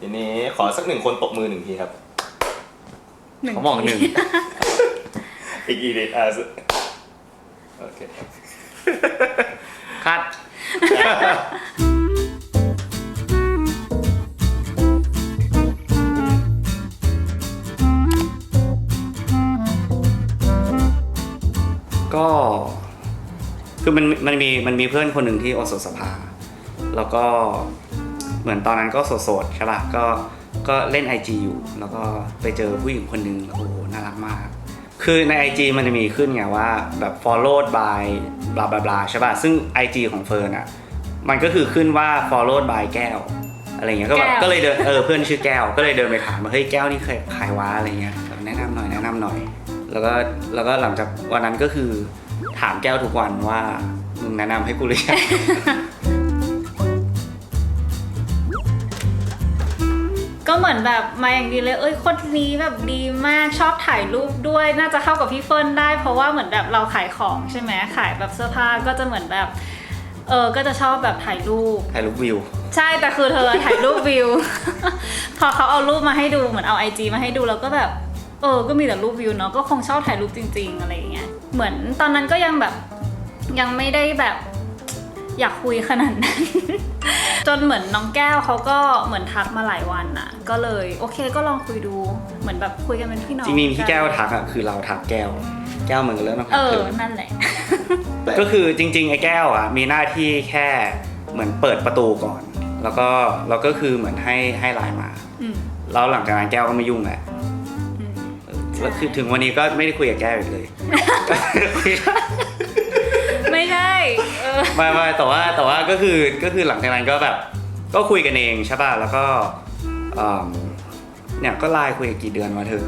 ทีนี้ขอสักหนึ่งคนตบมือหนึ่งทีครับ เขาบอกหนึ่ง อีกอีกนิดอะสุดโอเค คัด ก็คือมันมันมีมันมีเพื่อนคนหนึ่งที่โอสถสภา แล้วก็ เหมือนตอนนั้นก็โสดๆใช่ป่ะก็ก็เล่น IG อยู่ แล้วก็ไปเจอผู้หญิงคนหนึ่งโอ้โหน่ารักมาก คือใน IG มันจะมีขึ้นไงว่าแบบ followed by บลาบลาบลาใช่ป่ะซึ่ง IG ของเฟิร์นอะมันก็คือขึ้นว่า followed by แก้วอะไรเงี้ยก็แบบแก้ว ก็เลยเดินเออเพื่อนชื่อแก้ว ก็เลยเดินไปถามว่าเฮ้ยแก้วนี่เคยขายวะอะไรเงี้ยแบบแนะนำหน่อยแนะนำหน่อย แล้วก็แล้วก็หลังจากวันนั้นก็คือถามแก้วทุกวันว่ามึงแนะนำให้กูหรือยัง ก็เหมือนแบบมาอย่างดีเลย เอ้ยคนนี้แบบดีมากชอบถ่ายรูปด้วย น่าจะเข้ากับพี่เฟิร์นได้ เพราะว่าเหมือนแบบเราขายของใช่ไหมขายแบบเสื้อผ้าก็จะเหมือนแบบ เออก็จะชอบแบบถ่ายรูป ถ่ายรูปวิว ใช่แต่คือเธอถ่ายรูปวิว พอเขาเอารูปมาให้ดูเหมือนเอาไอจีมาให้ดูแล้วก็แบบเออ ก็มีแต่รูปวิวเนาะก็คงชอบถ่ายรูปจริง ๆ อะไรอย่างเงี้ย เหมือนตอนนั้นก็ยังแบบยังไม่ได้แบบ อยากคุยขนาดนั้น จนเหมือนน้องแก้วเขาก็เหมือนทักมาหลายวันอะก็เลยโอเคก็ลองคุยดูเหมือนแบบคุยกันเป็นพี่น้องจริงๆที่แก้วทักอะคือเราทักแก้ว แก้วเหมือนกันเริ่มมาทัเอกอเธอนั่นแหละ ก็คือจริงๆไอ้แก้วอะมีหน้าที่แค่เหมือนเปิดประตูก่อน แล้วก็แล้วก็คือเหมือนให้ให้ไลน์มา อืมแล้วหลังจากนั้นแก้วก็ไม่ยุ่งแหละอืมแล้วคือถึงวันนี้ก็ไม่ได้คุยกับแก้วอีกเลยไม่ใช่เออ ไม่ไม่แต่ว่าแต่ว่าก็คือก็คือหลังจากนั้นก็แบบก็คุยกันเองใช่ป่ะแล้วก็อืมเนี่ยก็ไลน์คุยกันกี่เดือนมาเธอ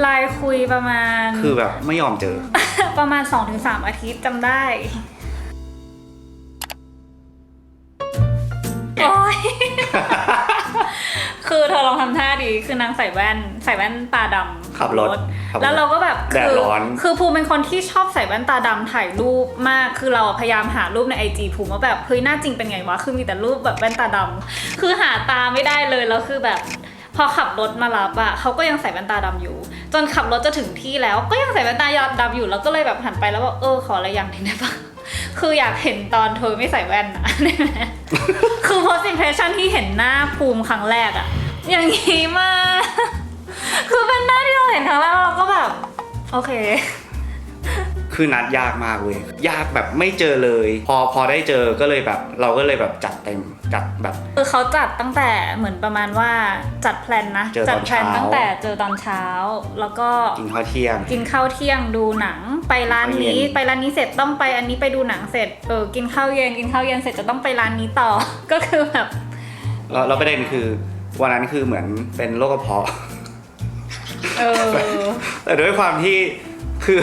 ไลน์คุยประมาณ คือแบบไม่ยอมเจอ ประมาณ 2-3 อาทิตย์จำได้ โอ๊ย คือเธอลองทำท่าดีคือนางใส่แว่น ใส่แว่นตาดำขับรถขับรถแล้วเราก็แบบแดดคืร้อน คือภูมิเป็นคนที่ชอบใส่แว่นตาดำถ่ายรูปมาก คือเราพยายามหารูปในไอจีภูมิว่าแบบเฮ้ยหน้าจริงเป็นไงวะ คือมีแต่รูปแบบแว่นตาดำคือหาตาไม่ได้เลยแล้วคือแบบ พอขับรถมารับอะเขาก็ยังใส่แว่นตาดำอยู่ จนขับรถจะถึงที่แล้วก็ยังใส่แว่นตาดำอยู่แล้วก็เลยแบบหันไปแล้วว่าเออขออะไรอย่างหนึงได้ปะคืออยากเห็นตอนเธอไม่ใส่แว่นอะได้ไหมคือ first impression ที่เห็นหน้าภูมิครั้งแรกอะ อย่างนี้มาก คือเป็นหน้าที่เราเห็นครั้งแรกแล้วเราก็แบบ โอเค คือนัดยากมากเว้ยยากแบบไม่เจอเลย พอพอได้เจอก็เลยแบบ เราก็เลยแบบจัดเต็มจัดแบบ คือเขาจัดตั้งแต่เหมือนประมาณว่าจัดแพลนนะเจอตจัอนแพลนเช้า ตั้งแต่เจอตอนเช้า แล้วก็กินข้าวเที่ยง กินข้าวเที่ยงดูหนัง ไปร้านนี้ไปเย็นไปร้านนี้เสร็จต้องไปอันนี้ไปดูหนังเสร็จเออกินข้าวเย็นกินข้าวเย็นเสร็จจะต้องไปร้านนี้ต่อ ก็คือแบบ แล้วแล้วประเด็นคือ วันนั้นคือเหมือนเป็นโรคกระเพาะ เออ แต่ด้วยความที่คือ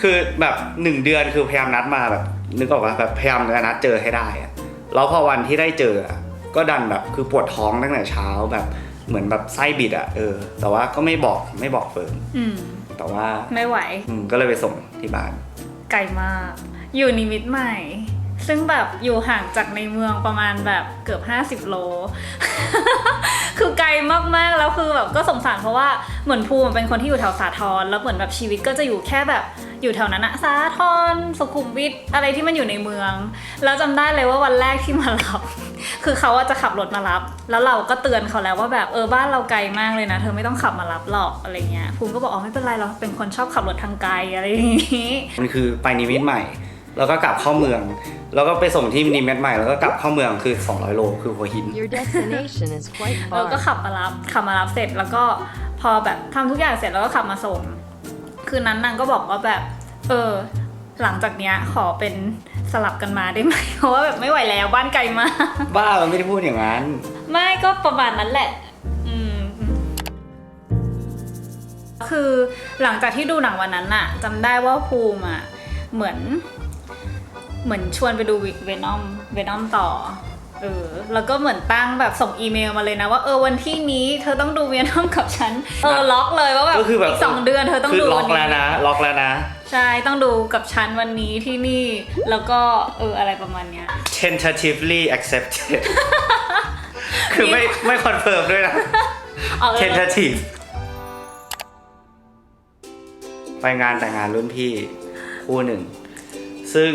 คือแบบหนึ่งเดือนคือพยายามนัดมาแบบ นึกออกว่าแบบพยายามจะนัดเจอให้ได้อะแล้วพอวันที่ได้เจออะก็ดันแบบคือปวดท้องตั้งแต่เช้าแบบเหมือนแบบไส้บิดอะเออ แต่ว่าก็ไม่บอกไม่บอกเฟิร์นอืม แต่ว่าไม่ไหว อืมก็เลยไปส่งที่บ้าน ไกลมาก อยู่นิมิตรใหม่ ซึ่งแบบอยู่ห่างจากในเมืองประมาณแบบเกือบ 50 โล คือไกลมากๆ แล้วคือแบบก็สงสารเพราะว่าเหมือนภูมิเป็นคนที่อยู่แถวสาทรแล้วเหมือนแบบชีวิตก็จะอยู่แค่แบบอยู่แถวนั้นอะสาทรสุขุมวิทอะไรที่มันอยู่ในเมือง แล้วจำได้เลยว่าวันแรกที่มารับ คือเขาจะขับรถมารับ แล้วเราก็เตือนเขาแล้วว่าแบบเออบ้านเราไกลมากเลยนะ เธอไม่ต้องขับมารับหรอกอะไรเงี้ยภูมิก็บอกอ๋อไม่เป็นไรเราเป็นคนชอบขับรถทางไกลอะไรอย่างงี้มันคือไปนิมิตใหม่ แล้วก็กลับเข้าเมือง แล้วก็ไปส่งที่นิมิตรใหม่แล้วก็กลับเข้าเมืองคือ 200 โลคือหัวหิน Your destination is quite แล้วก็ far. ขับมารับขับมารับเสร็จแล้วก็พอแบบทำทุกอย่างเสร็จแล้วก็ขับมาส่ง คืนนั้นนางก็บอกว่าแบบ เออ หลังจากเนี้ยขอเป็นสลับกันมาได้ไหม เพราะว่าแบบไม่ไหวแล้วบ้านไกลมาก บ้ามันไม่ได้พูดอย่างนั้น ไม่ก็ประมาณนั้นแหละ อืม คือหลังจากที่ดูหนังวันนั้นอะจำได้ว่าภูมิอะเหมือน เหมือนชวนไปดูเวนอมเวนอมต่อเออแล้วก็เหมือนตั้งแบบส่งอีเมลมาเลยนะว่าเออวันที่นี้เธอต้องดูเวนอมกับฉันเออล็อกเลยว่าแบบก็คือแบบกสองเดือนเธอต้องคือดูล็อวักนแล้วนี้นะ ล็อกแล้วนะ ใช่ต้องดูกับฉันวันนี้ที่นี่แล้วก็เอออะไรประมาณเนี้ย tentatively accepted คือไม่ไม่คอนเฟิร์มด้วยนะ เอาเออ tentative ไปงานแต่งงานรุ่นพี่คู่หนึ่ง ซึ่ง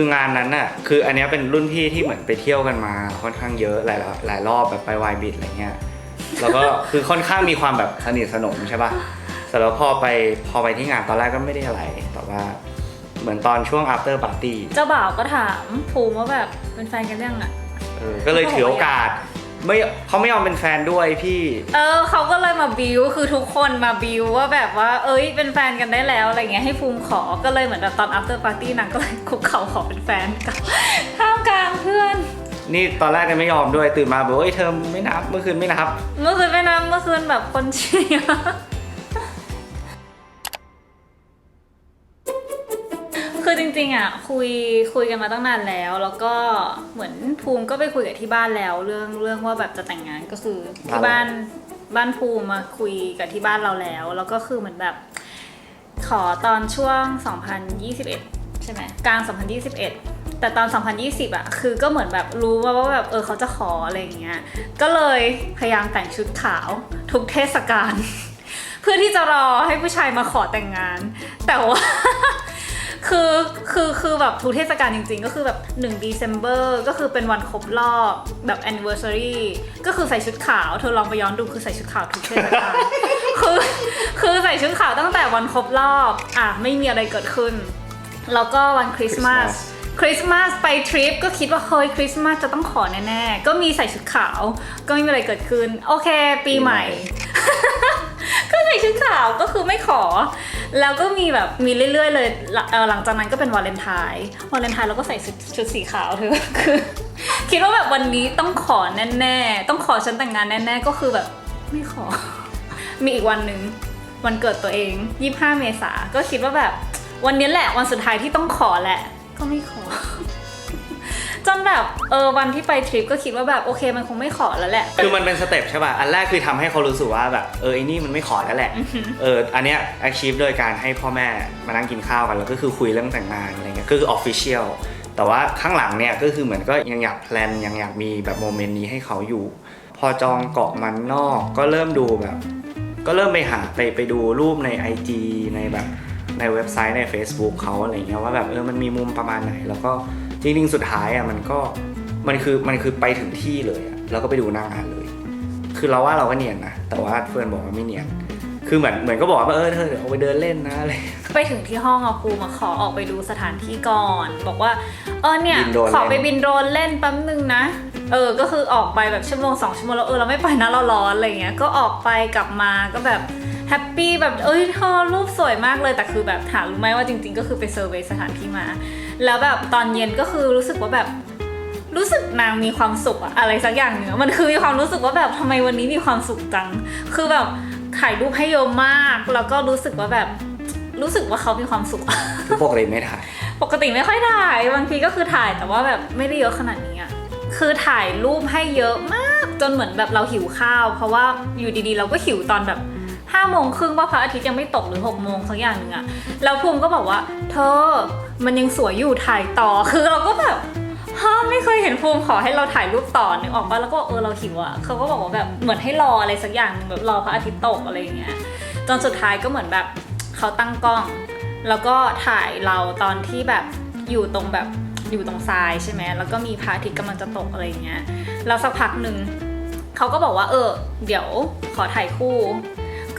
คืองานนั้นน่ะคืออันเนี้ยเป็นรุ่นพี่ที่เหมือนไปเที่ยวกันมาค่อนข้างเยอะหลายหลายรอบแบบไปวายบิดอะไรเงี้ยแล้วก็คือค่อนข้างมีความแบบสนิทสนมใช่ปะแต่แล้วพอไปพอไปที่งานตอนแรกก็ไม่ได้อะไรแต่ว่าเหมือนตอนช่วง after party เจ้าบ่าวก็ถามภูมิว่าแบบเป็นแฟนกันยังอะ เออก็เลยถือโอกาส ไม่เขาไม่ยอมเป็นแฟนด้วยพี่เออเขาก็เลยมาบิวคือทุกคนมาบิวว่าแบบว่า เอ้ยเป็นแฟนกันได้แล้วอะไรเงี้ยให้ภูมิขอก็เลยเหมือนแบบตอน after party นางก็เลยคุกเข่าขอเป็นแฟนกับท่ามกลางเพื่อน นี่ตอนแรกเนี่ยไม่ยอมด้วยตื่นมาบอกว่าเอ้ยเธอไม่นับเมื่อคืนไม่นับ เมื่อคืนไม่น้ำเมื่อคืนแบบคนเชียร์ ริงๆอะคุยคุยกันมาตั้งนานแล้ว แล้วก็เหมือนภูมิก็ไปคุยกับที่บ้านแล้ว เรื่องเรื่องว่าแบบจะแต่งงานก็คือที่บ้านบ้านภูมิมาคุยกับที่บ้านเราแล้ว แล้วก็คือเหมือนแบบ ขอตอนช่วง 2021 ใช่ไหมกลาง 2021 แต่ตอน 2020อะคือก็เหมือนแบบรู้ว่าว่าแบบเออเขาจะขออะไรอย่างเงี้ยก็เลยพยายามแต่งชุดขาวทุกเทศกาลเพื่อที่จะรอให้ผู้ชายมาขอแต่งงาน แต่ว่า คือคือคือแบบทุกเทศกาลจริงๆ ก็คือแบบ1 December ก็คือเป็นวันครบรอบแบบ anniversary ก็คือใส่ชุดขาว เธอลองไปย้อนดูคือใส่ชุดขาวทุกเทศกาลคือคือใส่ชุดขาวตั้งแต่วันครบรอบ อะ ไม่มีอะไรเกิดขึ้น แล้วก็วันคริสต์มาสคริสต์มาสไปทริปก็คิดว่าเฮ้ยคริสต์มาสจะต้องขอแน่ๆ ก็มีใส่ชุดขาว ก็ไม่มีอะไรเกิดขึ้น โอเค ปีใหม่ ก็ใส่ชุดขาวก็คือไม่ขอ แล้วก็มีแบบมีเรื่อยๆ เลยหลังเอ่อหลังจากนั้นก็เป็นวาเลนไทน์วาเลนไทน์เราก็ใส่ชุดชุดสีขาวเธอคือคิดว่าแบบวันนี้ต้องขอแน่ๆ ต้องขอฉันแต่งงานแน่ๆ ก็คือแบบไม่ขอ มีอีกวันหนึ่งวันเกิดตัวเอง 25 เมษาก็คิดว่าแบบวันนี้แหละวันสุดท้ายที่ต้องขอแหละ ก็ไม่ขอ แบบเออวันที่ไปทริปก็คิดว่าแบบโอเคมันคงไม่ขอแล้วแหละ คือมันเป็นสเต็ปใช่ป่ะ อันแรกคือทำให้เขารู้สึกว่าแบบเออไอ้นี่มันไม่ขอแล้วแหละ เอออันเนี้ย achieve โดยการให้พ่อแม่มานั่งกินข้าวกันแล้วก็คือคุยเรื่องแต่งงานอะไรเงี้ยก็คือ official แต่ว่าข้างหลังเนี่ยก็คือเหมือนก็ยังอยากแพลนยังอยากมีแบบโมเมนต์นี้ให้เขาอยู่ พอจองเกาะมันนอกก็เริ่มดูแบบ ก็เริ่มไปหาไปไปดูรูปใน IG ในแบบในเว็บไซต์ใน Facebook เขาอะไรเงี้ยว่าแบบเออมันมีมุมประมาณไหนแล้วก็ จริงๆสุดท้ายอะมันก็มันคือมันคือไปถึงที่เลยอะแล้วก็ไปดูหน้างานเลย คือเราว่าเราก็เนียนนะแต่ว่าเฟิร์นบอกว่าไม่เนียนคือเหมือนเหมือนก็บอกว่าเออเธอเดี๋ยวเอาไปเดินเล่นนะอะไร ไปถึงที่ห้องอะครูมาขอออกไปดูสถานที่ก่อน บอกว่าเออเนี่ยบินโดรนขอไปเล่น บินโดรนเล่นแป๊บนึงนะ เออก็คือออกไปแบบชั่วโมงสองชั่วโมงแล้วเออเราไม่ไปนะเราร้อนอะไรเงี้ยก็ออกไปกลับมาก็แบบแฮปปี้แบบเอ้ยเธอรูปสวยมากเลยแต่คือแบบถามรู้ไหมว่าจริง ๆ ก็คือไปเซอร์เวย์สถานที่มา แล้วแบบตอนเย็นก็คือรู้สึกว่าแบบรู้สึกนางมีความสุขอะอะไรสักอย่างหนึ่งอะมันคือมีความรู้สึกว่าแบบทำไมวันนี้มีความสุขจัง คือแบบถ่ายรูปให้เยอะมาก แล้วก็รู้สึกว่าแบบรู้สึกว่าเขามีความสุขคือปกติไม่ถ่าย ปกติไม่ค่อยถ่าย บางทีก็คือถ่ายแต่ว่าแบบไม่ได้เยอะขนาดนี้อะคือถ่ายรูปให้เยอะมากจนเหมือนแบบเราหิวข้าว เพราะว่าอยู่ดีๆ เราก็หิวตอนแบบห้าโมงครึ่งว่าพระอาทิตย์ยังไม่ตกหรือหกโมงสักอย่างหนึ่งอะแล้วภูมิก็บอกว่า เธอ มันยังสวยอยู่ถ่ายต่อคือเราก็แบบฮะไม่เคยเห็นภูมิขอให้เราถ่ายรูปต่อนึกออกปะแล้วก็เออเราหิวอะเขาก็บอกว่าแบบเหมือนให้รออะไรสักอย่างนึงแบบรอพระอาทิตย์ตกอะไรอย่างเงี้ยจนสุดท้ายก็เหมือนแบบเขาตั้งกล้อง แล้วก็ถ่ายเราตอนที่แบบอยู่ตรงแบบอยู่ตรงทรายใช่ไหมแล้วก็มีพระอาทิตย์กำลังจะตกอะไรอย่างเงี้ยแล้วสักพักหนึ่งเขาก็บอกว่าเออ เดี๋ยวขอถ่ายคู่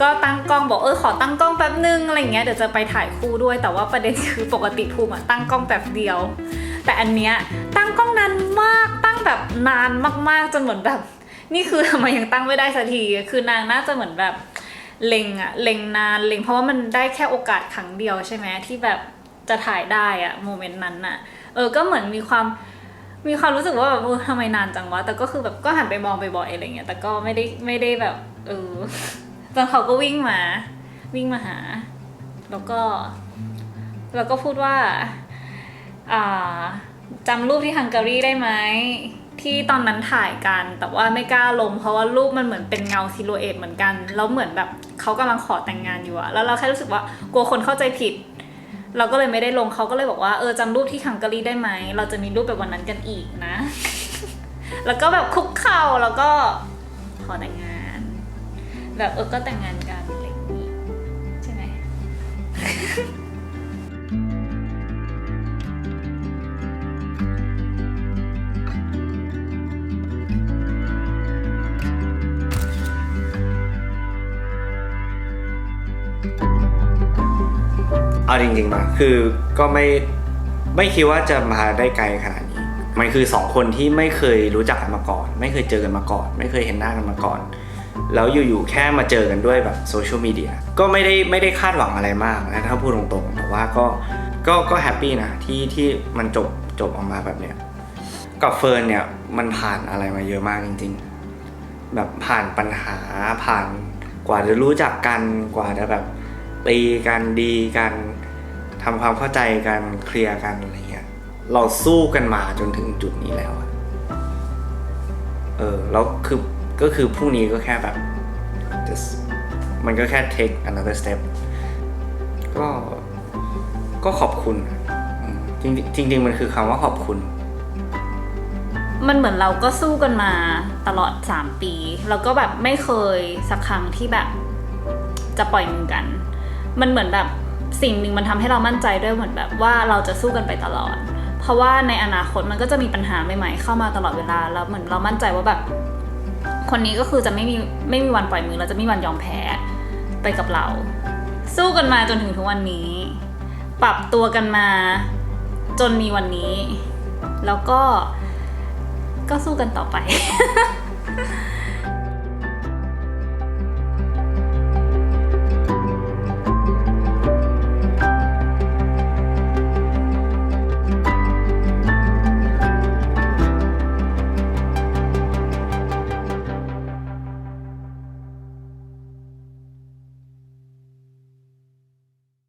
ก็ตั้งกล้องบอกเออขอตั้งกล้องแป๊บนึงอะไรเงี้ยเดี๋ยวจะไปถ่ายคู่ด้วย แต่ว่าประเด็นคือปกติภูมิอะตั้งกล้องแบบเดียว แต่อันเนี้ยตั้งกล้องนานมากตั้งแบบนานมากๆจนเหมือนแบบ นี่คือทำไมยังตั้งไม่ได้สักทีคือนางน่าจะเหมือนแบบเล็งอะเล็งนานเล็งเพราะว่ามันได้แค่โอกาสครั้งเดียวใช่ไหมที่แบบจะถ่ายได้อะโมเมนต์นั้นอะเออก็เหมือนมีความมีความรู้สึกว่าแบบเออทำไมนานจังวะ แต่ก็คือแบบก็หันไปมองบ่อยๆอะไรเงี้ย แต่ก็ไม่ได้ไม่ได้แบบ เออ จนเขาก็วิ่งมา วิ่งมาหา แล้วก็ แล้วก็พูดว่าอ่าจำรูปที่ฮังการีได้ไหมที่ตอนนั้นถ่ายกัน แต่ว่าไม่กล้าลง เพราะว่ารูปมันเหมือนเป็นเงาซิลูเอตเหมือนกันแล้วเหมือนแบบเขากำลังขอแต่งงานอยู่อะแล้วเราแค่รู้สึกว่ากลัวคนเข้าใจผิด เราก็เลยไม่ได้ลงเขาก็เลยบอกว่าเออจำรูปที่ฮังการีได้ไหมเราจะมีรูปแบบวันนั้นกันอีกนะ แล้วก็แบบคุกเข่าแล้วก็ขอแต่งงาน แบบเออก็แต่งงานกันอะไรอย่างนี้ใช่ไหม เอาจริงๆนะคือก็ไม่ไม่คิดว่าจะมาได้ไกลขนาดนี้ มันคือสองคนที่ไม่เคยรู้จักกันมาก่อน ไม่เคยเจอกันมาก่อน ไม่เคยเห็นหน้ากันมาก่อน แล้วอยู่ๆแค่มาเจอกันด้วยแบบโซเชียลมีเดียก็ไม่ได้ไม่ได้คาดหวังอะไรมากนะถ้าพูดตรงๆแต่ว่าก็ก็ก็แฮปปี้นะที่ที่มันจบจบออกมาแบบเนี้ยกับเฟิร์นเนี่ยมันผ่านอะไรมาเยอะมากจริง ๆ แบบผ่านปัญหาผ่านกว่าจะรู้จักกันกว่าจะแบบตีกันดีกันทำความเข้าใจกันเคลียร์กันอะไรเงี้ยเราสู้กันมาจนถึงจุดนี้แล้ว เออแล้วคือ ก็คือพรุ่งนี้ก็แค่แบบ just มันก็แค่ take another step ก็ก็ขอบคุณ จริงๆจริงๆมันคือคำว่าขอบคุณ มันเหมือนเราก็สู้กันมาตลอด 3 ปี แล้วก็แบบไม่เคยสักครั้งที่แบบจะปล่อยมือกัน มันเหมือนแบบสิ่งหนึ่งมันทำให้เรามั่นใจด้วยเหมือนแบบว่าเราจะสู้กันไปตลอด เพราะว่าในอนาคตมันก็จะมีปัญหาใหม่ๆ เข้ามาตลอดเวลาแล้วเหมือนเรามั่นใจว่าแบบ คนนี้ก็คือจะไม่มีไม่มีวันปล่อยมือเราจะไม่มีวันยอมแพ้ไปกับเรา สู้กันมาจนถึงทุกวันนี้ ปรับตัวกันมาจนมีวันนี้ แล้วก็ก็สู้กันต่อไป